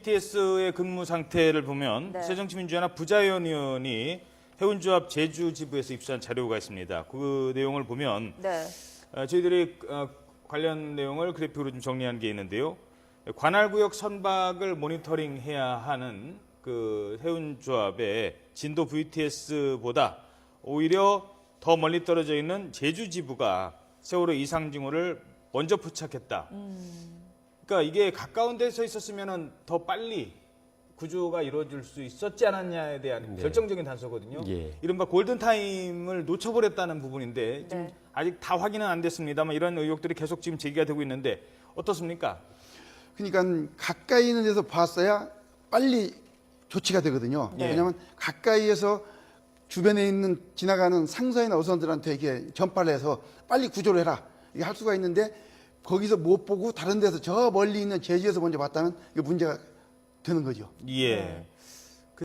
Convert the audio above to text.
BTS의 근무 상태를 보면 네. 새정치민주연합 부자연 의원이 해운조합 제주 지부에서 입수한 자료가 있습니다. 그 내용을 보면 네. 어, 저희들이 어, 관련 내용을 그래픽으로 좀 정리한 게 있는데요. 관할구역 선박을 모니터링해야 하는 그 해운조합의 진도 VTS보다 오히려 더 멀리 떨어져 있는 제주 지부가 세월호 이상 징후를 먼저 포착했다. 그러니까 이게 가까운 데서 있었으면 더 빨리 구조가 이루어질 수 있었지 않았냐에 대한 네. 결정적인 단서거든요. 예. 이른바 골든 타임을 놓쳐버렸다는 부분인데 지금 네. 아직 다 확인은 안 됐습니다만 이런 의혹들이 계속 지금 제기가 되고 있는데 어떻습니까? 그러니까 가까이 있는 데서 봤어야 빨리 조치가 되거든요. 네. 왜냐하면 가까이에서 주변에 있는 지나가는 상사이나 어선들한테 이게 전파를 해서 빨리 구조를 해라 이게 할 수가 있는데 거기서 못 보고 다른 데서 저 멀리 있는 제주에서 먼저 봤다면 이게 문제가 되는 거죠. 예.